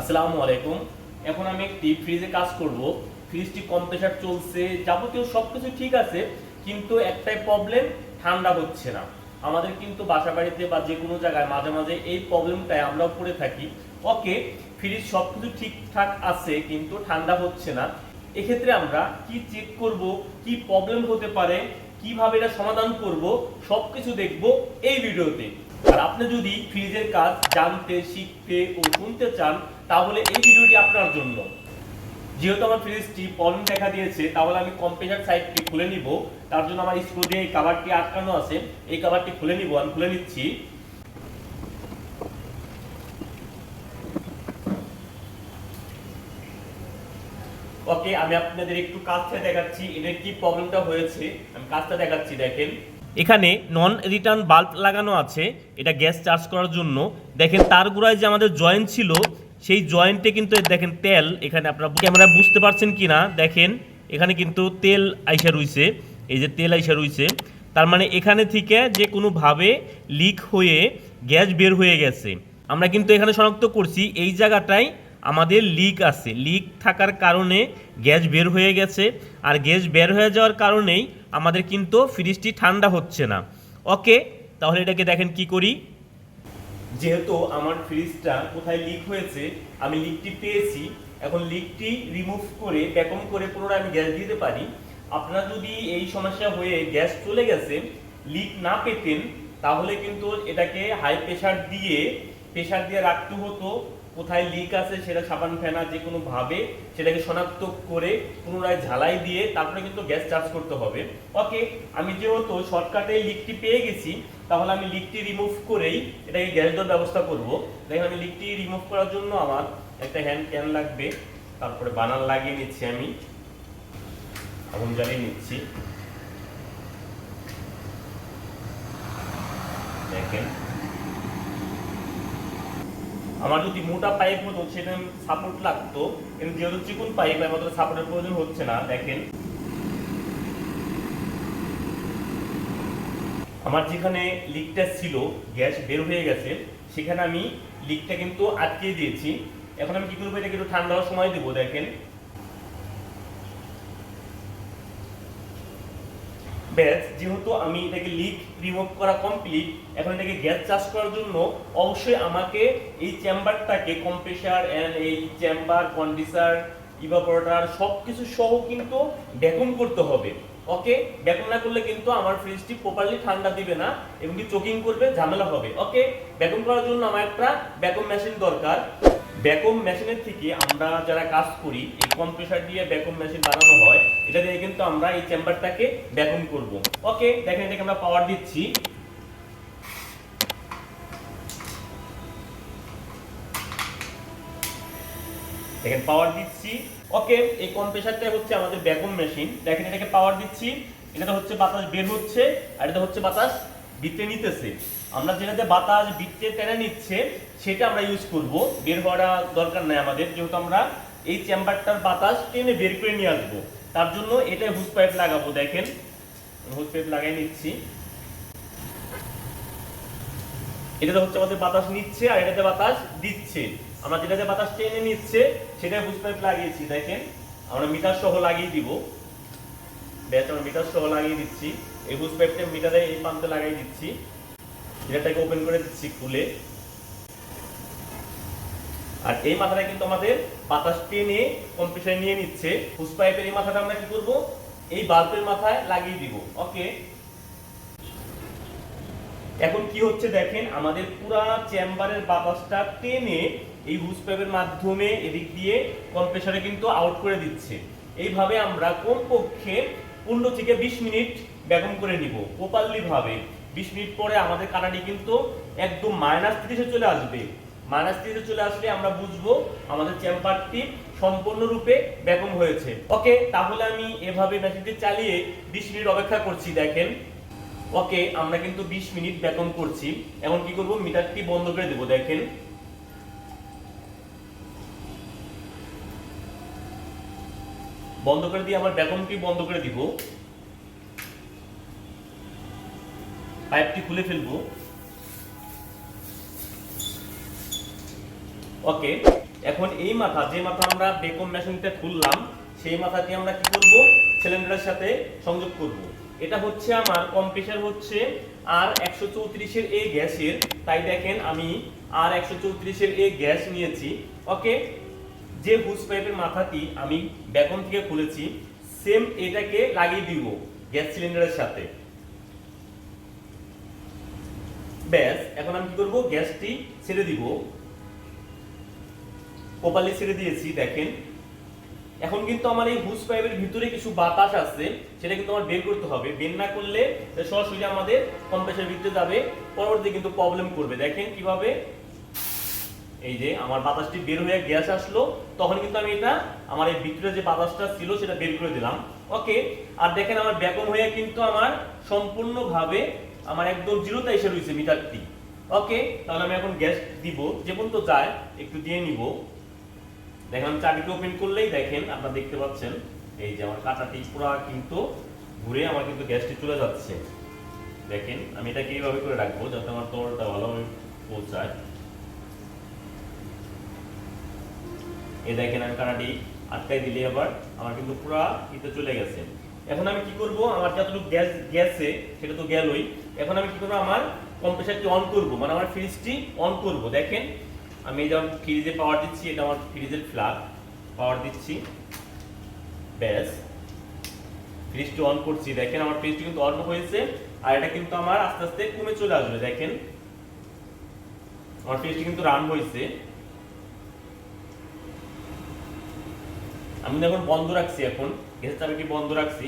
আসসালামু আলাইকুম। এখন আমি একটি ফ্রিজে কাজ করব। ফ্রিজটি কম কম্প্রেসার চলছে, যাবতীয় সব কিছু ঠিক আছে, কিন্তু একটাই প্রবলেম ঠান্ডা হচ্ছে না। আমাদের কিন্তু বাসা বাড়িতে বা যে কোনো জায়গায় মাঝে মাঝে এই প্রবলেমটাই আমরাও পড়ে থাকি। ওকে ফ্রিজ সব কিছু ঠিকঠাক আছে, কিন্তু ঠান্ডা হচ্ছে না। এক্ষেত্রে আমরা কি চেক করব, কি প্রবলেম হতে পারে, কীভাবে এটা সমাধান করব, সবকিছু দেখব এই ভিডিওতে আর আপনি যদি ফ্রিজের কাজ জানতে, শিখতে ও শুনতে চান তাহলে এই ভিডিওটি আপনার জন্য। যেহেতু আমার ফ্রিজটি প্রবলেম দেখা দিয়েছে, তাহলে আমি কম্প্রেসার সাইডটি খুলে নিব। তার জন্য আমার স্ক্রু দিয়ে এই কাভারটি আটকানো আছে। এই কাভারটি খুলে নিব, আমি খুলে নিচ্ছি। ওকে, আমি আপনাদের একটু কাজটা দেখাচ্ছি। এদের কি প্রবলেমটা হয়েছে? আমি কাজটা দেখাচ্ছি, দেখেন। এখানে নন রিটার্ন বাল্ব লাগানো আছে। এটা গ্যাস চার্জ করার জন্য। দেখেন, তার গোড়ায় যে আমাদের জয়েন্ট ছিল সেই জয়েন্টে কিন্তু দেখেন তেল, এখানে আপনারা ক্যামেরা বুঝতে পারছেন কি না? দেখেন, এখানে কিন্তু তেল আইসা রইছে, এই যে তেল আইসা রইছে। তার মানে এখানে থেকে যে কোনোভাবে লিক হয়ে গ্যাস বের হয়ে গেছে। আমরা কিন্তু এখানে শনাক্ত করছি, এই জায়গাটায় আমাদের লিক আছে। লিক থাকার কারণে গ্যাস বের হয়ে গেছে। আর গ্যাস বের হয়ে যাওয়ার কারণেই আমাদের কিন্তু ফ্রিজটি ঠান্ডা হচ্ছে না। ওকে তাহলে এটাকে দেখেন কি করি? যেহেতু আমার ফ্রিজটা কোথায় লিক হয়েছে, আমি লিকটি পেয়েছি। এখন লিকটি রিমুভ করে ব্যাকম করে পুনরায় আমি গ্যাস দিতে পারি। আপনার যদি এই সমস্যা হয়ে গ্যাস চলে গেছে লিক না পেতেন, তাহলে কিন্তু এটাকে হাই প্রেশার দিয়ে প্রেশার দিয়ে রাখতে হতো। কোথায় লিক আছে সেটা সাবান ফেনা যে কোনো ভাবে সেটাকে শনাক্ত করে পুনরায় ঝালাই দিয়ে তারপরে কিন্তু গ্যাস চার্জ করতে হবে। ওকে আমি যেহেতু শর্টকাটে লিকটি পেয়ে গেছি, তাহলে আমি লিকটি রিমুভ করেই এটাকে গ্যাস দেওয়ার ব্যবস্থা করব। দেখেন আমি লিকটি রিমুভ করার জন্য আমার একটা হ্যান্ড ক্যান লাগবে, তারপরে বানার লাগিয়ে নিচ্ছি আমি। আগুন জ্বালিয়ে নিচ্ছি। দেখেন। আমার যদি মোটা পাইপ হতো সেটা সাপোর্ট লাগতো, কিন্তু যেহেতু চিকুন পাইপ আমাদের সাপোর্টের প্রয়োজন হচ্ছে না, দেখেন। আমার যেখানে লিকটা ছিল, গ্যাস বের হয়ে গেছে, সেখানে আমি লিকটা কিন্তু আটকে দিয়েছি। এখন আমি কি করব, এটাকে একটু ঠান্ডা সময় দেবো, দেখেন। ব্যাস যেহেতু আমি এটাকে লিক রিমুভ করা কমপ্লিট এখন এটাকে গ্যাস চার্জ করার জন্য অবশ্যই আমাকে এই চেম্বারটাকে কম্প্রেসার এন্ড এই চেম্বার কন্ডিসার ইভাপোরেটর সব কিছু সহ কিন্তু ভ্যাকুম করতে হবে। ওকে ভ্যাকুম না করলে কিন্তু আমার ফ্রিজটি প্রপারলি ঠান্ডা দিবে না এবং কি চোকিং করবে, ঝামেলা হবে। ওকে ভ্যাকুম করার জন্য আমার একটা ভ্যাকুম মেশিন দরকার। ভ্যাকুম মেশিনের থেকে আমরা যারা কাজ করি, এই কম্প্রেসার দিয়ে ভ্যাকুম মেশিন বানানো হয়, এটা দিয়ে কিন্তু আমরা এই চেম্বারটাকে ভ্যাকুম করব। ওকে দেখেন এটাকে আমরা পাওয়ার দিচ্ছি। দেখেন পাওয়ার দিচ্ছি। ওকে এই কম্প্রেসারটা হচ্ছে আমাদের ভ্যাকুম মেশিন দেখেন, এটাকে পাওয়ার দিচ্ছি। এটাতে হচ্ছে বাতাস বের হচ্ছে, আর এটা হচ্ছে বাতাস ভিতরে নিতেছে। আমরা যেটাতে বাতাস ভিতরে টেনে নিচ্ছে, সেটা আমরা ইউজ করব। বের হওয়াটা দরকার নাই আমাদের, যেহেতু আমরা এই চেম্বারটার বাতাস টেনে বের করে নিয়ে আসব। তার জন্য এটা হুস পাইপ লাগাবো, দেখেন। হুস পাইপ লাগাই নিচ্ছি। এটাতে হচ্ছে আমাদের বাতাস নিচ্ছে আর এটাতে বাতাস দিচ্ছে। আমরা যেটাতে বাতাস টেনে নিচ্ছে, সেটাই হুস পাইপ লাগিয়েছি, দেখেন। আমরা মিটার সহ লাগিয়ে দিব। ব্যাস, আমরা মিটার সহ লাগিয়ে দিচ্ছি। এই হুস পাইপটা মিটারে এই প্রান্তে লাগিয়ে দিচ্ছি। এটাকে ওপেন করে দিচ্ছি খুলে। আর এই মাথাটা কিন্তু আমাদের বাতাস টেনে কম্প্রেসার নিয়ে নিচ্ছে। হুস পাইপের এই মাথাটা আমরা কি করব? এই বাল্বের মাথায় লাগিয়ে দিব। ওকে এখন কি হচ্ছে দেখেন, আমাদের পুরা চেম্বারের বাতাসটা টেনে এই হুস পাইপের মাধ্যমে এদিক দিয়ে কম্প্রেসারে কিন্তু আউট করে দিচ্ছে। এইভাবে আমরা কমপক্ষে পনেরো থেকে বিশ মিনিট ব্যাগম করে নিব প্রপারলি ভাবে। বিশ মিনিট পরে আমাদের কাটাটি কিন্তু একদম মাইনাস তিরিশে চলে আসবে। মাইনাস তিরিশে চলে আসলে আমরা বুঝব আমাদের চেম্বারটি সম্পূর্ণরূপে ব্যাগম হয়েছে। ওকে, তাহলে আমি এভাবে মেশিনটি চালিয়ে বিশ মিনিট অপেক্ষা করছি, দেখেন। ওকে, আমরা কিন্তু 20 মিনিট বেতন করছি। এখন কি করব? মিটারটি বন্ধ করে দেব, দেখেন। বন্ধ করে দিয়ে আমার বেতনটি বন্ধ করে দিব। পাইপটি খুলে ফেলব। ওকে, এখন এই মাথা, যে মাথা আমরা বেকম মেশিনটা খুললাম, সেই মাথাটি আমরা কি করব? সিলিন্ডারের সাথে সংযোগ করব। এটা হচ্ছে আমার কম্প্রেসার হচ্ছে আর একশো চৌত্রিশের এ গ্যাসের। তাই দেখেন আমি আর একশো চৌত্রিশের এ গ্যাস নিয়েছি। ওকে, যে হুস পাইপের মাথাটি আমি বেকন থেকে খুলেছি, সেম এটাকে লাগিয়ে দিব গ্যাস সিলিন্ডারের সাথে। ব্যাস, এখন আমি কি করব? গ্যাসটি ছেড়ে দিব। প্রপারলি ছেড়ে দিয়েছি, দেখেন। এখন কিন্তু আমার এই হুস পাইপের ভিতরে কিছু বাতাস আছে, সেটা কিন্তু আমার বের করতে হবে। বের না করলে সরাসরি আমাদের কম্প্রেসার ভিতরে যাবে পরবর্তী কিন্তু প্রবলেম করবে। দেখেন কীভাবে। এই যে আমার বাতাসটি বের হয়ে গ্যাস আসলো, তখন কিন্তু আমি এটা, আমার এই ভিতরে যে বাতাসটা ছিল, সেটা বের করে দিলাম। ওকে, আর দেখেন আমার ব্যাকম হয়ে কিন্তু আমার সম্পূর্ণভাবে আমার একদম জিরোতে এসে রয়েছে মিটারটি। ওকে, তাহলে আমি এখন গ্যাস দিব। যে পর্যন্ত যায়, একটু দিয়ে নিব। দেখেন চাবিটা ওপেন করলেই দেখেন, আপনারা দেখতে পাচ্ছেন, এই যে আমার কাঁটাটি পুরো কিন্তু ঘুরে আমার কিন্তু গ্যাসটি চলে যাচ্ছে। দেখেন, আমি এটাকে এইভাবে করে রাখব যাতে আমার তরলটা ভালোভাবে পৌঁছায়। এই দেখেন আমি কানাডি আটকাই দিলে আবার আমার কিন্তু পুরা ইতে চলে গেছে। এখন আমি কি করব? আমার যতটুকু গ্যাস, গেছে, সেটা তো গেলই। এখন আমি কি করব? আমার কম্প্রেসারটি অন করব। মানে আমার ফ্রিজটি অন করব। দেখেন, আমি যেমন ফ্রিজে পাওয়ার দিচ্ছি, এটা আমার ফ্রিজের ফ্ল্যাগ পাওয়ার দিচ্ছি। ব্যাস। ফ্রিজটি অন করছি। দেখেন, আমার ফ্রিজটি কিন্তু অন হয়েছে, আর এটা কিন্তু আমার আস্তে আস্তে কমে চলে আসবে। দেখেন, আমার ফ্রিজটি কিন্তু রান হয়েছে। আমি এখন বন্ধ রাখছি এখন গ্যাসটা আমি কি বন্ধ রাখছি?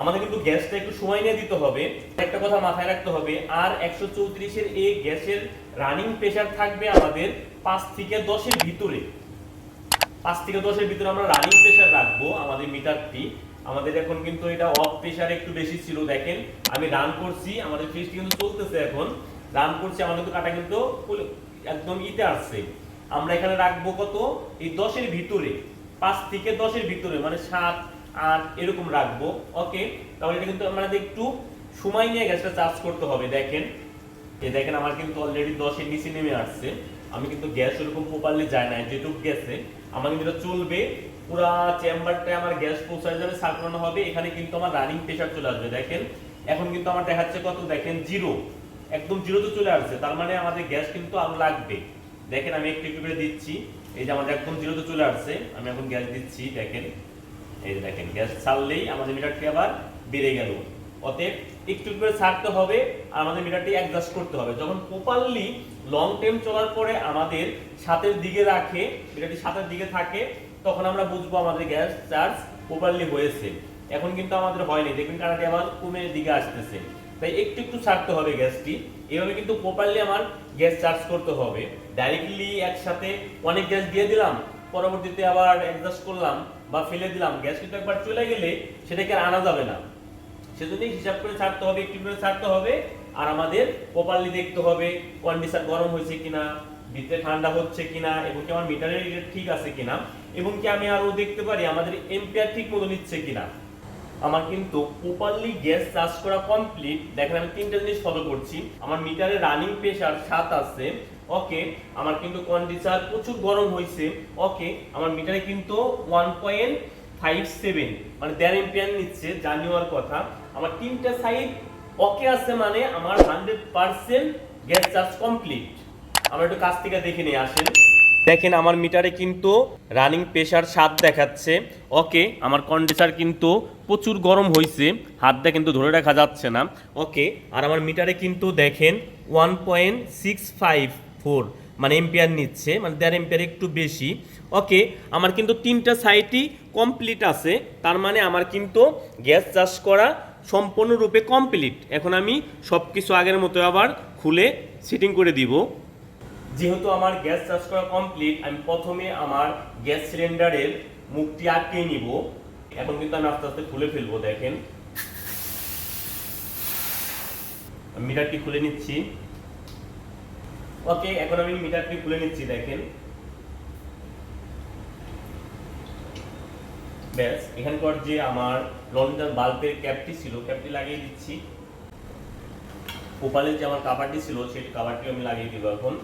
আমাদের কিন্তু গ্যাসটা একটু সময় নিয়ে দিতে হবে। একটা কথা মাথায় রাখতে হবে, আর একশো চৌত্রিশের এই গ্যাসের রানিং প্রেশার থাকবে আমাদের পাঁচ থেকে দশের ভিতরে। পাঁচ থেকে দশের ভিতরে আমরা রানিং প্রেশার রাখব আমাদের মিটারটি আমাদের এখন কিন্তু এটা অফ প্রেশার একটু বেশি ছিল, দেখেন। আমি রান করছি, আমাদের ফ্রিজটি কিন্তু চলতেছে এখন। রান করছি, আমাদের তো কাটা কিন্তু একদম ইতে আসছে। আমরা এখানে রাখব কত? এই দশের ভিতরে। পাঁচ থেকে দশের ভিতরে মানে সাত, আট এরকম রাখব। ওকে তাহলে এটা কিন্তু আমাদের একটু সময় নিয়ে গ্যাসটা চার্জ করতে হবে। দেখেন এই দেখেন আমার কিন্তু অলরেডি দশের নিচে নেমে আসছে। আমি কিন্তু গ্যাস ওরকম প্রপারলি যায় না যেটুক গেছে। আমার কিন্তু এটা চলবে, পুরা চেম্বারটায় আমার গ্যাস পৌঁছায় যাবে সার্কুলানো হবে। এখানে কিন্তু আমার রানিং প্রেশার চলে আসবে। দেখেন, এখন কিন্তু আমার দেখাচ্ছে কত? দেখেন জিরো একদম জিরোতে চলে আসছে। তার মানে আমাদের গ্যাস কিন্তু আরও লাগবে। দেখেন, আমি একটু একটু করে দিচ্ছি। এই যে আমাদের একদম জিরোতে চলে আসছে, আমি এখন গ্যাস দিচ্ছি, দেখেন। এই যে দেখেন গ্যাস ছাড়লেই আমাদের মিটারটি আবার বেড়ে গেল। অতএব একটু করে ছাড়তে হবে, আর আমাদের মিটারটি অ্যাডজাস্ট করতে হবে। যখন প্রপারলি লং টাইম চলার পরে আমাদের সাতের দিকে রাখে মিটারটি সাতের দিকে থাকে, তখন আমরা বুঝব আমাদের গ্যাস চার্জ প্রপারলি হয়েছে। এখন কিন্তু আমাদের হয়নি, দেখবেন কানাটি আবার কমে দিকে আসতেছে। তাই একটু একটু ছাড়তে হবে গ্যাসটি এভাবে কিন্তু প্রপারলি আমার গ্যাস চার্জ করতে হবে। ডাইরেক্টলি একসাথে অনেক গ্যাস দিয়ে দিলাম, পরবর্তীতে আবার অ্যাডজাস্ট করলাম বা ফেলে দিলাম। গ্যাস কিন্তু একবার চলে গেলে সেটাকে আর আনা যাবে না। সেজন্যই হিসাব করে ছাড়তে হবে, একটু করে ছাড়তে হবে, আর আমাদের প্রপারলি দেখতে হবে কন্ডিশন গরম হয়েছে কিনা, ভিতরে ঠান্ডা হচ্ছে কিনা, এবং কি আমার মিটারের রেট ঠিক আছে কিনা, এবং কি আমি আরও দেখতে পারি আমাদের এম্পিয়ার ঠিক মতো নিচ্ছে কিনা। আমার কিন্তু প্রপারলি গ্যাস চার্জ করা কমপ্লিট দেখেন আমি তিনটা জিনিস ফলো করছি। আমার মিটারে রানিং প্রেসার সাত আছে ওকে, আমার কিন্তু কন্ডিশন প্রচুর গরম হয়েছে ওকে, আমার মিটারে কিন্তু ওয়ান পয়েন্ট ফাইভ সেভেন মানে দেড় এম্পিয়ার নিচ্ছে, যা নেওয়ার কথা। আমার তিনটা সাইড ওকে আছে মানে আমার hundred percent gas charge complete আমরা একটু কাছ থেকে দেখে নিয়ে আসেন। দেখেন, আমার মিটারে কিন্তু রানিং প্রেসার সাত দেখাচ্ছে। ওকে, আমার কন্ডেন্সার কিন্তু প্রচুর গরম হয়েছে হাতটা কিন্তু ধরে রাখা যাচ্ছে না। ওকে, আর আমার মিটারে কিন্তু দেখেন one point six five four মানে এম্পিয়ার নিচ্ছে মানে দেড় এম্পিয়ার একটু বেশি। ওকে, আমার কিন্তু তিনটা সাইটই কমপ্লিট আছে, তার মানে আমার কিন্তু গ্যাস চাষ করা সম্পূর্ণরূপে কমপ্লিট এখন আমি সব কিছু আগের মতো আবার খুলে সেটিং করে দিব। যেহেতু আমার গ্যাস চার্জ করা কমপ্লিট আমি প্রথমে আমার গ্যাস সিলিন্ডারের মুখটি আটকে নিব এখন কিন্তু আমি আস্তে আস্তে খুলে ফেলব, দেখেন। মিটারটি খুলে নিচ্ছি। ওকে, এখন আমি মিটারটি খুলে নিচ্ছি, দেখেন। ব্যাস, এখানকার যে আমার লন্ডন বাল্বের ক্যাপটি ছিল, ক্যাপটি লাগিয়ে দিচ্ছি। কোপালের যে আমার কাভারটি ছিল, সেই কাভারটি আমি লাগিয়ে দিব এখন।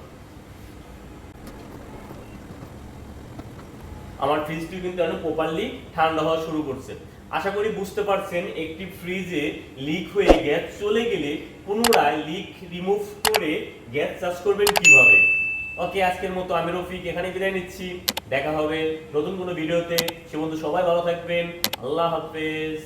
আমার ফ্রিজটি কিন্তু এখন প্রপারলি ঠান্ডা হওয়া শুরু করছে। আশা করি বুঝতে পারছেন, একটি ফ্রিজে লিক হয়ে গ্যাস চলে গেলে পুনরায় লিক রিমুভ করে গ্যাস চার্জ করবেন কীভাবে? ওকে আজকের মতো আমি রফিক এখানে বিদায় নিচ্ছি। দেখা হবে নতুন কোনো ভিডিওতে সে বন্ধু সবাই ভালো থাকবেন। আল্লাহ হাফেজ।